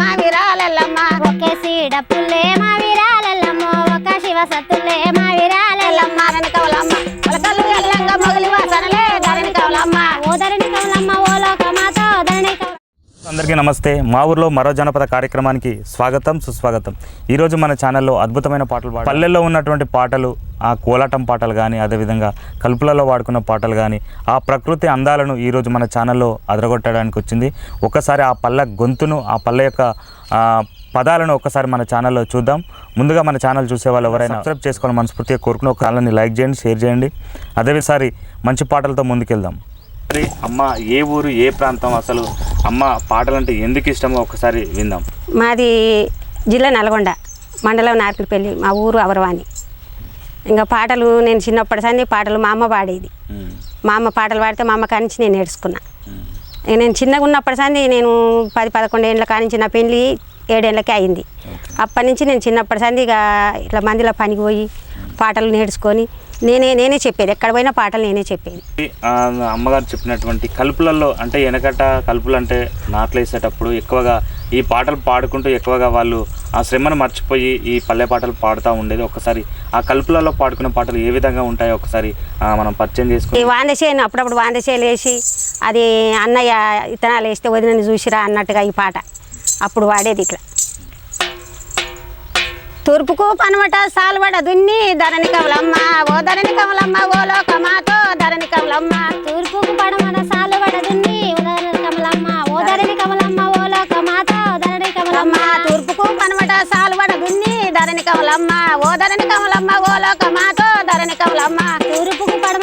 మా విరాలల్లమ్మ. ఒకే సీడ పుల్లే మా విరాలెల్లమ్మో. ఒక శివ సత్తులే అందరికీ నమస్తే. మా ఊర్లో మరో జనపద కార్యక్రమానికి స్వాగతం సుస్వాగతం. ఈరోజు మన ఛానల్లో అద్భుతమైన పాటలు పాడు పల్లెల్లో ఉన్నటువంటి పాటలు ఆ కోలాటం పాటలు కానీ అదేవిధంగా కలుపులలో వాడుకున్న పాటలు కానీ ఆ ప్రకృతి అందాలను ఈరోజు మన ఛానల్లో అదరగొట్టడానికి వచ్చింది. ఒకసారి ఆ పల్లె గొంతును ఆ పల్లె యొక్క పదాలను ఒకసారి మన ఛానల్లో చూద్దాం. ముందుగా మన ఛానల్ చూసే వాళ్ళు ఎవరైనా సబ్స్క్రైబ్ చేసుకొని మనస్ఫూర్తిగా కోరుకుని ఒక ఛానల్ని లైక్ చేయండి షేర్ చేయండి. అదేవిసారి మంచి పాటలతో ముందుకెళ్దాం. మరి అమ్మ ఏ ఊరు ఏ ప్రాంతం అసలు? అమ్మ పాటలంటే ఎందుకు ఇష్టమో ఒకసారి విందాం. మాది జిల్లా నల్గొండ మండలం నార్పిడిపల్లి మా ఊరు అవరవాణి ఇంకా పాటలు నేను చిన్నప్పటి సంది పాటలు మా అమ్మ పాడేది. మా అమ్మ పాటలు పాడితే మా అమ్మ కానించి నేను నేర్చుకున్నా. ఇక నేను చిన్నగా ఉన్నప్పటి సంది నేను పది పదకొండు ఏళ్ళ కానించి నా పెళ్ళి ఏడేళ్ళకే అయింది. అప్పటి నుంచి నేను చిన్నప్పటి సంది ఇక ఇట్లా మందిలో పనికి పోయి పాటలు నేర్చుకొని నేనే నేనే చెప్పేది. ఎక్కడ పోయినా పాటలు నేనే చెప్పేది. అమ్మగారు చెప్పినటువంటి కలుపులలో అంటే వెనకట కలుపులు అంటే నాట్లేసేటప్పుడు ఎక్కువగా ఈ పాటలు పాడుకుంటూ ఎక్కువగా వాళ్ళు ఆ శ్రమను మర్చిపోయి ఈ పల్లె పాటలు పాడుతూ ఉండేది. ఒకసారి ఆ కలుపులలో పాడుకున్న పాటలు ఏ విధంగా ఉంటాయో ఒకసారి మనం పరిచయం ఈ చేసుకుని వాందసేను అప్పుడప్పుడు వాందసేలు వేసి అది అన్నయ్య ఇత్తనాలు వేస్తే వదినని చూసిరా అన్నట్టుగా ఈ పాట. అప్పుడు వాడేది ఇట్లా. తూర్పుకు పనమట సాల్వడ దున్ని ధరణి కమలమ్మ. ఓ ధరణి కమలమ్మ ఓ లోకమాతో ధరణి కమలమ్మ. తూర్పుకు పడమన సాలు పడదుంది ఓ ధరణి కమలమ్మ. ఓ ధరణి కమలమ్మ ఓ లోకమాత ధరణి కమలమ్మ. తూర్పుకు పనమట సాల్వడ దున్ని ధరణి కమలమ్మ. ఓ ధరణి కమలమ్మ ఓ లోకమాతో ధరణి కమలమ్మ. తూర్పుకు పడమనకు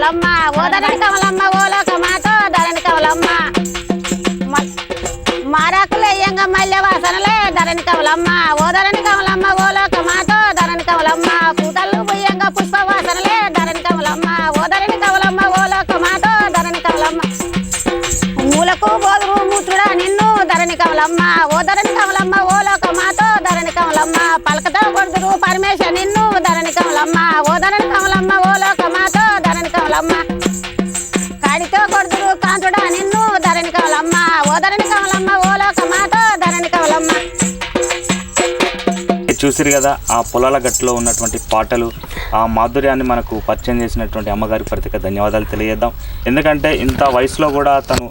కమలమ్మ ఓ ధరణి కమలమ్మ ఓ లోకమాతో ధరణి కమలమ్మ మారాకులు మల్లె వాసనలే ధరణి కమలమ్మ ఓ ధరణి కమలమ్మ ఓ లోకమాతో ధరణి కమలమ్మ పూతలు బుయ్యంగా పుష్ప వాసనలే ధరణి కమలమ్మ ఓ ధరణి కమలమ్మ ఓ లోకమాతో ధరణి కమలమ్మ మూలకు బోదురు మూత్రుడా నిన్ను ధరణి కమలమ్మ ఓ ధరణి కమలమ్మ ఓ లోకమాతో ధరణి కమలమ్మ పలకతో కొడుతురు పరమేశ్వర నిన్ను ధరణి కమలమ్మ ఓ ధరణి కమలమ్మ ఓ చూసిరు కదా ఆ పొలాల గట్టులో ఉన్నటువంటి పాటలు ఆ మాధుర్యాన్ని మనకు పరిచయం చేసినటువంటి అమ్మగారి ప్రత్యేక ధన్యవాదాలు తెలియజేద్దాం. ఎందుకంటే ఇంత వయసులో కూడా తను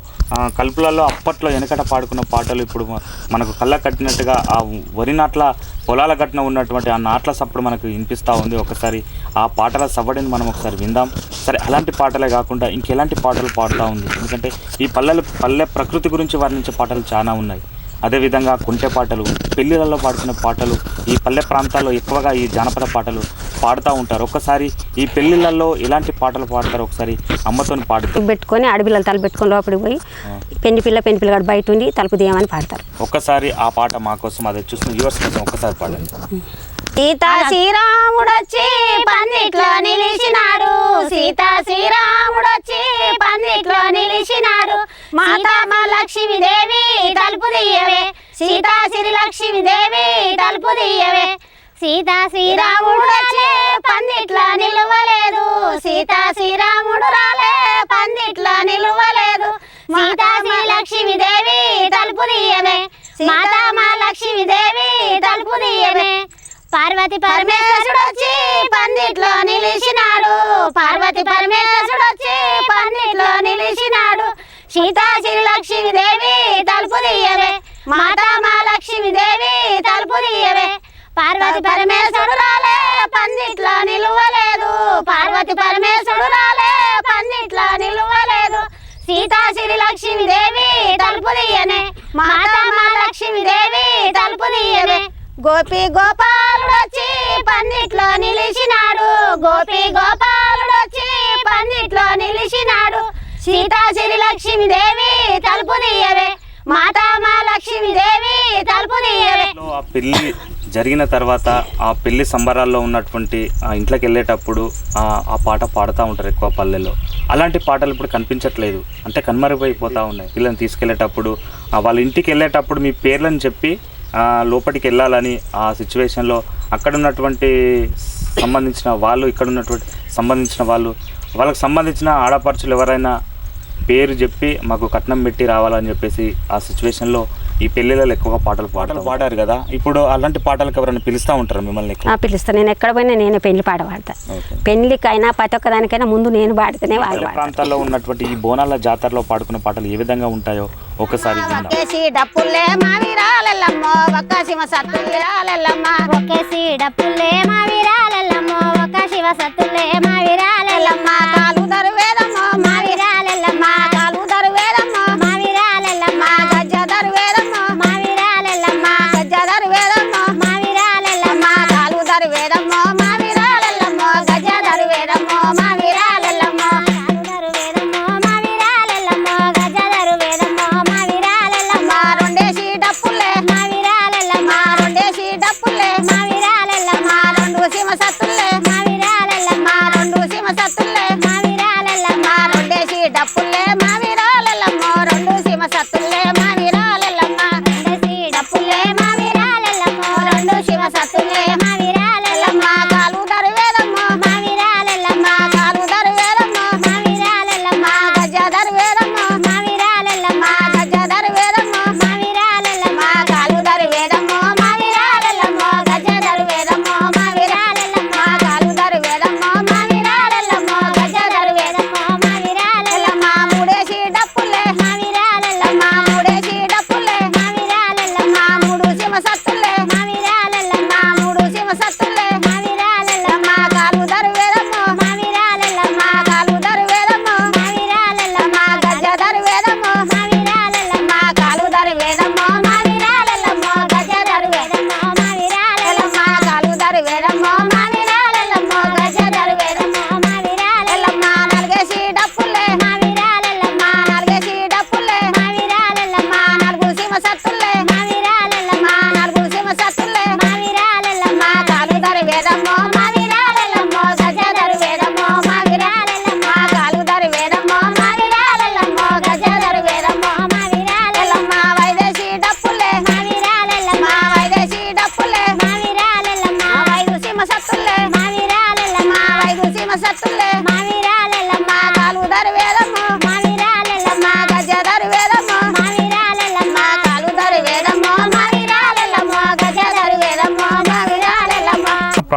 కలుపులలో అప్పట్లో వెనకట పాడుకున్న పాటలు ఇప్పుడు మనకు కళ్ళ కట్టినట్టుగా ఆ వరి నాట్ల పొలాల గట్టున ఉన్నటువంటి ఆ నాట్ల సప్పుడు మనకు వినిపిస్తూ ఉంది. ఒకసారి ఆ పాటల సవ్వడిని మనం ఒకసారి విందాం. సరే అలాంటి పాటలే కాకుండా ఇంకెలాంటి పాటలు పాడుతూ ఉంది? ఎందుకంటే ఈ పల్లెలు పల్లె ప్రకృతి గురించి వర్ణించే పాటలు చాలా ఉన్నాయి. అదేవిధంగా కుంటె పాటలు పెళ్ళిళ్ళలో పాడుకునే పాటలు ఈ పల్లె ప్రాంతాల్లో ఎక్కువగా ఈ జానపద పాటలు పాడుతూ ఉంటారు. ఒక్కసారి ఈ పెళ్ళిళ్ళల్లో ఎలాంటి పాటలు పాడతారు ఒకసారి అమ్మతోని పాడుతూ. పెట్టుకొని ఆడపిల్లలు తల పెట్టుకొని లోపలికి పోయి పెళ్ళి పిల్ల పెళ్ళి పిల్లగాడు బయట ఉండి తలుపు తీయమని పాడతారు. ఒక్కసారి ఆ పాట మా కోసం అది చూసిన వ్యూవర్స్ కోసం ఒక్కసారి పాడండి. సీతా శ్రీరాముడొచ్చి పందిట్లో నిలిచినాడు. సీతా శ్రీరాముడొచ్చి పందిట్లో నిలిచినాడు. మాతామ లక్ష్మీదేవి తలుపు తీయవే. సీతా శ్రీ లక్ష్మీదేవి తలుపు తీయవే. సీతా శ్రీరాముడు వచ్చే పందిట్లా నిలవలేదు. సీతా శ్రీరాముడు రాలే పందిట్లా నిలవలేదు. సీతా శ్రీ లక్ష్మీదేవి తలుపు తీయమే మాతా మా లక్ష్మీదేవి తలుపు తీయమే పార్వతి పరమేశ్వరుడు వచ్చి పందిట్లో నిలిచినాడు. పార్వతి పరమేశ్వరుడు వచ్చి పందిట్లో నిలిచినాడు. సీతా మహాలక్ష్మి లక్ష్మీదేవి తలుపు తీయవే. మాతా మా దేవి తలుపు తీయవే. పార్వతి పరమేశ్వరుడు రాలే పందిట్లో నిలువలేదు. పార్వతి పరమేశ్వరుడు రాలే పందిట్లో నిలువలేదు. సీతా శ్రీ లక్ష్మీదేవి తలుపు తీయనే. మాతా మహాలక్ష్మి లక్ష్మీదేవి తలుపు తీయనే గోపి గోపాలుడు వచ్చి పందిట్లో నిలిచినాడు. గోపి గోపాలుడు వచ్చి పందిట్లో నిలిచినాడు. సీతాశ్రీ లక్ష్మీదేవి తలుపు తీయవే. మాతామా లక్ష్మీదేవి తలుపు తీయవే. ఆ పెళ్ళి జరిగిన తర్వాత ఆ పెళ్ళి సంబరాల్లో ఉన్నటువంటి ఆ ఇంట్లోకి వెళ్ళేటప్పుడు ఆ పాట పాడుతూ ఉంటారు ఎక్కువ పల్లెల్లో. అలాంటి పాటలు ఇప్పుడు కనిపించట్లేదు. అంటే కనుమరుగైపోతూ ఉన్నాయి. పిల్లల్ని తీసుకెళ్ళేటప్పుడు వాళ్ళ ఇంటికి వెళ్ళేటప్పుడు మీ పేర్లను చెప్పి లోపలికి వెళ్ళాలని ఆ సిచ్యువేషన్లో అక్కడ ఉన్నటువంటి సంబంధించిన వాళ్ళు ఇక్కడ ఉన్నటువంటి సంబంధించిన వాళ్ళు వాళ్ళకి సంబంధించిన ఆడపడుచులు ఎవరైనా పేరు చెప్పి మాకు కట్నం పెట్టి రావాలని చెప్పేసి ఆ సిచ్యువేషన్లో ఈ పెళ్ళిళ్ళలో ఎక్కువగా పాటలు పాటలు పాడారు కదా? ఇప్పుడు అలాంటి పాటలకు ఎవరైనా పిలుస్తూ ఉంటారు మిమ్మల్ని పిలుస్తా. నేను ఎక్కడ పోయినా నేనే పెళ్ళి పాట పాడతా. పెళ్ళికైనా ప్రతి ఒక్కదానికైనా ముందు నేను పాడితేనే వాళ్ళు ప్రాంతాల్లో ఉన్నటువంటి ఈ బోనాల జాతరలో పాడుకున్న పాటలు ఏ విధంగా ఉంటాయో ఒకసారి మా విరాలెల్లమ్మో ఒక శివ సత్తులే మా విరాలెల్లమ్మ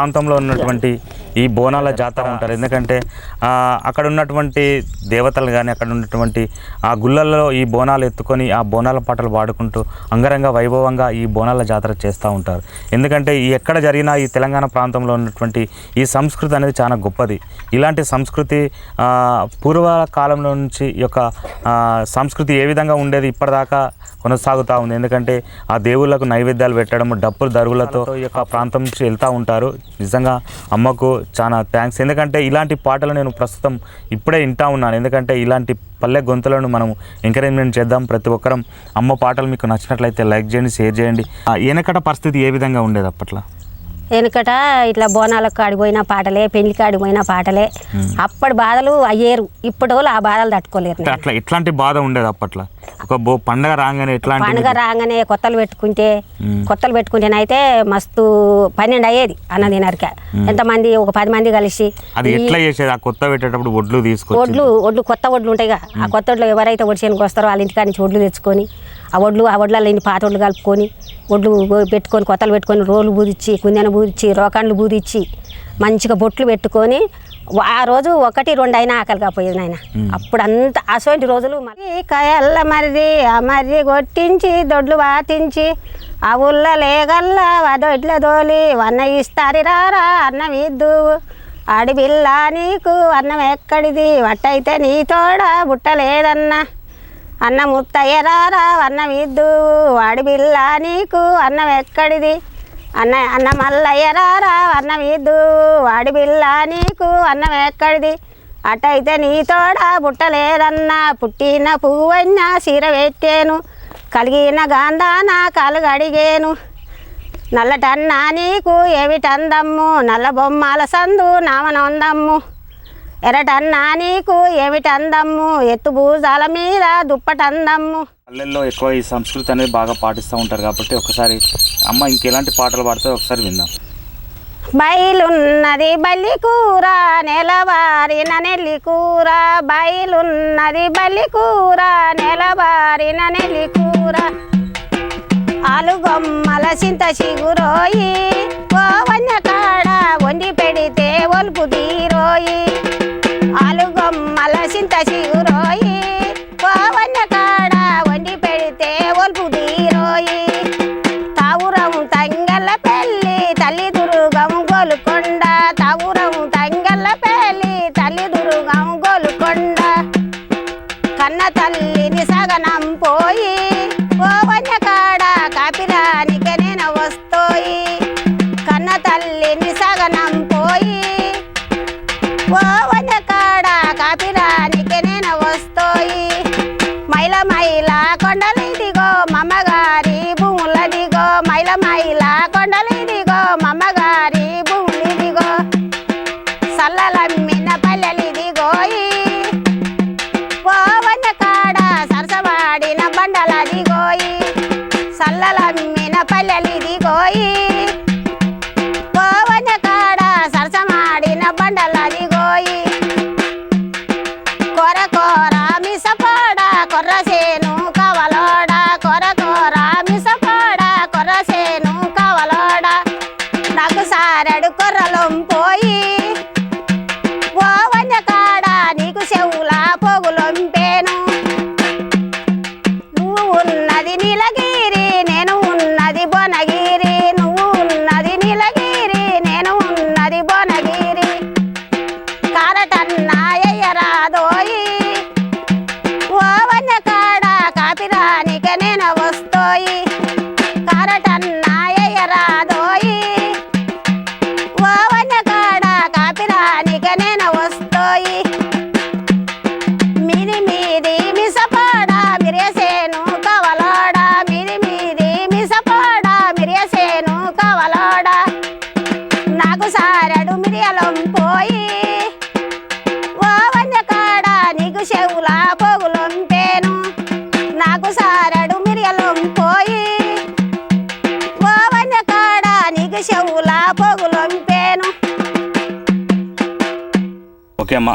ప్రాంతంలో ఉన్నటువంటి ఈ బోనాల జాతర ఉంటారు. ఎందుకంటే అక్కడ ఉన్నటువంటి దేవతలు కానీ అక్కడ ఉన్నటువంటి ఆ గుళ్ళల్లో ఈ బోనాలు ఎత్తుకొని ఆ బోనాల పాటలు పాడుకుంటూ అంగరంగ వైభవంగా ఈ బోనాల జాతర చేస్తూ ఉంటారు. ఎందుకంటే ఈ ఎక్కడ జరిగినా ఈ తెలంగాణ ప్రాంతంలో ఉన్నటువంటి ఈ సంస్కృతి అనేది చాలా గొప్పది. ఇలాంటి సంస్కృతి పూర్వ కాలంలో నుంచి యొక్క సంస్కృతి ఏ విధంగా ఉండేది ఇప్పటిదాకా కొనసాగుతూ ఉంది. ఎందుకంటే ఆ దేవుళ్ళకు నైవేద్యాలు పెట్టడం డప్పులు దరువులతో ఈ యొక్క ప్రాంతం నుంచి వెళ్తూ ఉంటారు. నిజంగా అమ్మకు చాలా థ్యాంక్స్ ఎందుకంటే ఇలాంటి పాటలు నేను ప్రస్తుతం ఇప్పుడే వింటా ఉన్నాను. ఎందుకంటే ఇలాంటి పల్లె గొంతులను మనం ఎంకరేజ్మెంట్ చేద్దాం ప్రతి ఒక్కరం. అమ్మ పాటలు మీకు నచ్చినట్లయితే లైక్ చేయండి షేర్ చేయండి. ఆ వెనకట పరిస్థితి ఏ విధంగా ఉండేది అప్పట్లో? వెనుకట ఇట్లా బోనాలకు కాడిపోయిన పాటలే పెళ్ళి కాడిపోయిన పాటలే. అప్పటి బాధలు అయ్యేరు. ఇప్పటి వాళ్ళు ఆ బాధలు తట్టుకోలేరు అంటే అట్లా ఎట్లాంటి బాధ ఉండేది అప్పట్లో? ఒక పండగ రాగానే పండుగ రాగానే కొత్తలు పెట్టుకుంటే కొత్తలు పెట్టుకుంటేనైతే మస్తు పన్నెండు అయ్యేది అన్న తినరిక ఎంతమంది? ఒక పది మంది కలిసి అది ఎట్లా చేసేది? ఆ కొత్త పెట్టేటప్పుడు ఒడ్లు తీసుకొచ్చి ఒడ్లు ఒడ్లు కొత్త ఒడ్లు ఉంటాయిగా. ఆ కొత్త ఒడ్లు ఎవరైతే ఒడిచేనికి వస్తారో వాళ్ళ ఇంటికాడ నుంచి ఒడ్లు తెచ్చుకొని ఆ ఒడ్లు ఆ ఒడ్లలో ఇన్ని పాత ఒడ్లు కలుపుకొని ఒడ్లు పెట్టుకొని కొత్తలు పెట్టుకొని రోలు బూదిచ్చి కుందెన బూదిచ్చి రోకండ్లు బూదిచ్చి మంచిగా బొట్లు పెట్టుకొని ఆ రోజు ఒకటి రెండు అయినా ఆకలి కాపోయేది నాయన. అప్పుడు అంత అసోంటి రోజులు కయల్ల మరిది ఆ మర్రి కొట్టించి దొడ్లు వాతించి ఆ ఊళ్ళ లేగల్లా వదొడ్ల దోలి వన్న ఇస్తారి రారా అన్నం ఇద్దు. ఆడిపిల్ల నీకు అన్నం ఎక్కడిది? వట్టయితే నీ తోడ బుట్టలేదన్నా అన్న ముత్తయ్యరారా అన్నం ఇద్దు. వాడి బిల్ల నీకు అన్నం ఎక్కడిది? అన్న అన్న మల్లయ్యరారా అన్నం ఇద్దు వాడి బిల్ల నీకు అన్నం ఎక్కడిది? అటైతే నీతోడా పుట్టలేదన్నా పుట్టిన పువ్వన్నా సీర పెట్టాను కలిగిన గాంధాన కలుగడిగాను నల్లటన్నా నీకు ఏమిటందమ్ము? నల్ల బొమ్మల సందు నామనందమ్ము. ఎర్రటన్నా నీకు ఏమిటందమ్ము? ఎత్తు భూజాల మీద దుప్పటందమ్ము. పల్లెల్లో ఎక్కువ ఈ సంస్కృతి అనేది బాగా పాటిస్తూ ఉంటారు కాబట్టి ఒకసారి అమ్మ ఇంకెలాంటి పాటలు పాడితే ఒకసారి విందాం. బయలున్నది బల్లి కూర నెలవారిన నెల్లి కూర. బయలున్నది బల్లి కూర నెలవారిన నెల్లి కూర. ఆలుగొమ్మల చింత చిగురోయి గోవన్య కాడ వండి పెడితే ఒలుపు తీరోయి. ఆలుగొమ్మల చింత చిగురోయి తల్లిని పోయి పోయి ఓవన్న కాడ సరసమాడిన బండలదిగోయి కొర కొర మిసపాడ కొర్రసేను కవలోడ. కొర కొర మిసపాడ కొర్రసేను కవలోడ. నాకు సారడు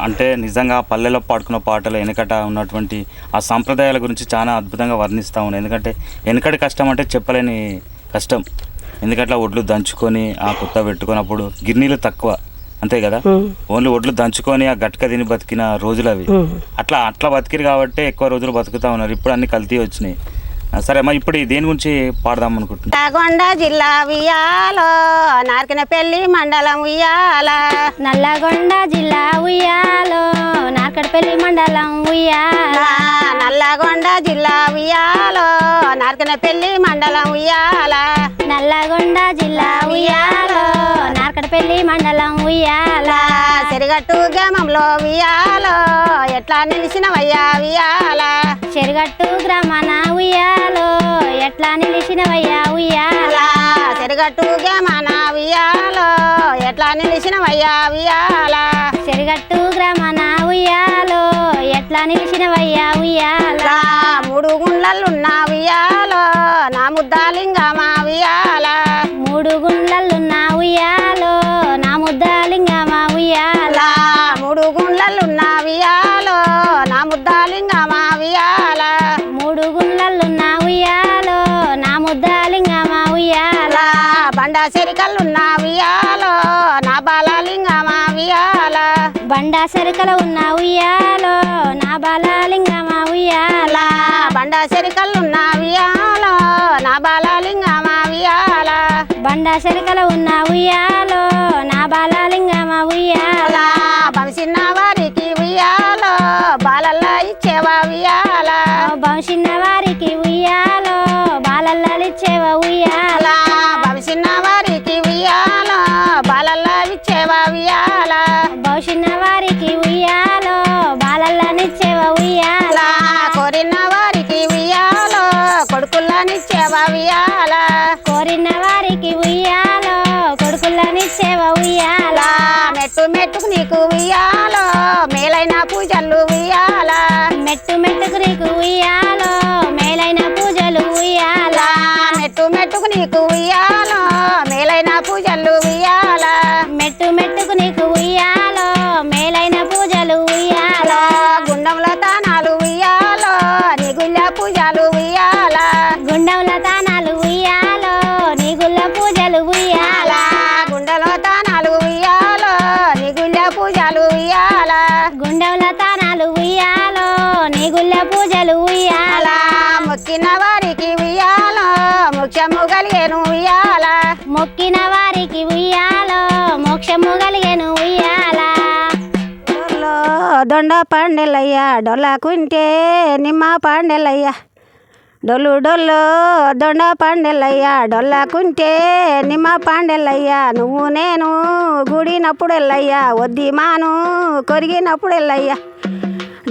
అంటే నిజంగా పల్లెలో పాడుకున్న పాటలు వెనకట ఉన్నటువంటి ఆ సాంప్రదాయాల గురించి చాలా అద్భుతంగా వర్ణిస్తూ ఉన్నాయి. ఎందుకంటే వెనకటి కష్టం అంటే చెప్పలేని కష్టం. ఎందుకంటే ఒడ్లు దంచుకొని ఆ కుత్త పెట్టుకున్నప్పుడు గిన్నెలు తక్కువ అంతే కదా? ఓన్లీ ఒడ్లు దంచుకొని ఆ గట్క తిని బతికిన రోజులు అవి. అట్లా అట్లా బతికిరు కాబట్టి ఎక్కువ రోజులు బతుకుతా ఉన్నారు. ఇప్పుడు అన్ని కల్తీ వచ్చినాయి. సరే అమ్మా ఇప్పుడు దేని గురించి పాడదాం అనుకుంటున్నా నల్గొండ జిల్లా ఉయ్యాలో నార్కిన పెళ్ళి మండలం ఉయ్యాల. నల్లగొండ జిల్లా ఉయ్యాలో నార్కడపల్లి మండలం ఉయ్యాల. నల్లగొండ జిల్లా ఉయ్యాలో నార్కిన పెళ్ళి మండలం ఉయ్యాల. నల్లగొండ జిల్లా ఉయ్యాలో. నార్కడపల్లి మండలం ఉయ్యాల. సిరిగట్టు గ్రామంలో ఉయ్యాలో. ఎట్లా నిలిచినవయ్యా ఉయ్యాల? చెరుగట్టు గ్రామాన ఉయ్యాలో. ఎట్లా నిలిచినవయ్యా ఉయ్యాల? సిరిగట్టు గ్రామాన ఉయ్యాలో. ఎట్లా నిలిచినవయ్యా ఉయ్యాల? చెరుగట్టు గ్రామాన ఉయ్యాలో. ఎట్లా నిలిచినవయ్యా ఉయ్యాల. మూడు గుండ్లలున్న ఉయ్యాలో నా ముద్దాలింగమా ఉయ్యాల మూడు గుండ్లలున్న ఉయ్యాలో నా ముద్దాలింగమా ఉయ్యాల మూడు గుండ్లలున్న ఉయ్యాలో నా ముద్దాలింగమా బండా సరికల ఉన్న ఉయ్యాలో నా బాలలింగమా ఉయ్యాల బండ చెరికలున్న ఉయ్యాలో నా బాలలింగమా ఉయ్యాల బండా సరికల ఉన్న ఉయ్యాలో Here we are. ఉయ్యాల మొక్కిన వారికి ఉయ్యాలో? ముఖ్యము కలిగేను ఉయ్యాల? మొక్కిన వారికి ఉయ్యాలో? మోక్షము కలిగెను ఉయ్యాల? డొల్లో దొండ పండెలయ్య డొల్లాకుంటే నిమ్మ పండెలయ్య. డొల్లు డొల్లు దొండ పండెలయ్య డొల్లాకుంటే నిమ్మ పండెలయ్య. నువ్వు నేను గుడినప్పుడు ఎల్లయ్య వద్ది మాను కొరిగినప్పుడు ఎల్లయ్య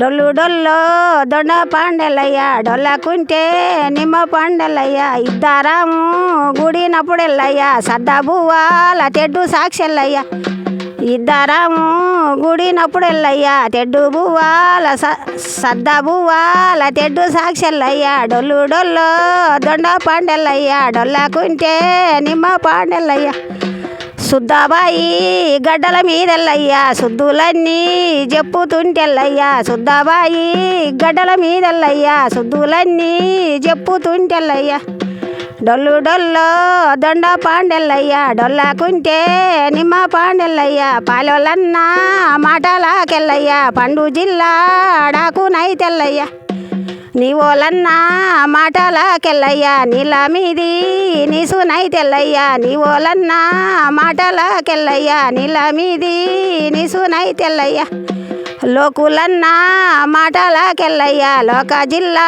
డొల్లు డొల్లు దొండ డొల్ల డొల్లాకుంటే నిమ్మ పండెలయ్య. ఇద్దరాము గుడినప్పుడెల్లయ్యా ఎల్లయ్య తెడ్డు సాక్షెల్లయ్య. ఇద్దరము గుడినప్పుడెల్లయ్యా తెడ్డు బువ్వాల స- సద్ద బువ్వాల తెడ్డు సాక్షిల్లయ్యా. డొల్లు డొల్లు దొండ పండెల్లయ్యా డొల్లాకుంటే నిమ్మ పాండెల్లయ్యా సుద్దాబాయి గడ్డల మీదెల్లయ్యా సుద్దులన్నీ చెప్పుతుంటెల్లయ్యా సుద్దాబాయి గడ్డల మీదెల్లయ్యా సుద్దులన్నీ చెప్పుతుంటెల్లయ్యా డొల్లు డొల్లు దొండ పాండెల్లయ్యా డొల్లాకుంటే నిమ్మ పాండెల్లయ్యా పాలొల్లన్న మాటలాకెల్లయ్యా పండు జిల్లా డాకు నైతెల్లయ్య నీవోలన్న మాటలాకెల్లయ్య నీళ్ళ మీది నీసు నీవోలన్నా నీవోలన్న మాటలాకెల్లయ్య నీలా మీది నీసు నైతెల్లయ్య లోకులన్న మాటలాకెల్లయ్య లోక జిల్లా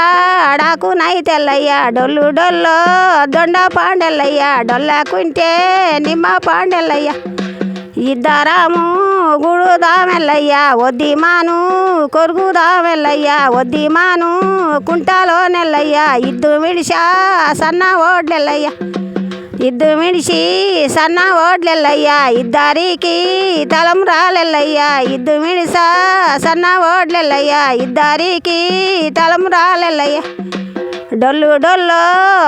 డాకు నైతెల్లయ్య. డొల్లు డొల్లు దొండ పాండెల్లయ్యా డొల్లాకుంటే నిమ్మ పాండెల్లయ్యా. ఇద్దరము గుడుదామెల్లయ్య వద్ది మాను కొరుగుదామెల్లయ్యా వద్ది మాను కుంటాలో నెల్లయ్యా ఇద్దు మిడిసా సన్న ఓడ్లెల్లయ్యా. ఇద్దు మిడిసి సన్న ఓడ్లెల్లయ్యా ఇద్దరికి తలం రాలెల్లయ్యా. ఇద్దు మిడిసా సన్న ఓడ్లెల్లయ్యా ఇద్దరికి తలం రాలెల్లయ్యా. డొల్లు డొల్లు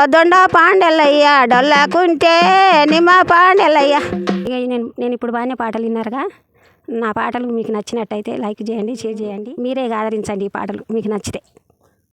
దొండ పాండెల్లయ్య డొల్లాకుంటే నిమ్మ పాండెల్లయ్య ఇక నేను నేను ఇప్పుడు బాగానే పాటలు విన్నారుగా. నా పాటలు మీకు నచ్చినట్టయితే లైక్ చేయండి షేర్ చేయండి. మీరే ఆదరించండి ఈ పాటలు మీకు నచ్చితే.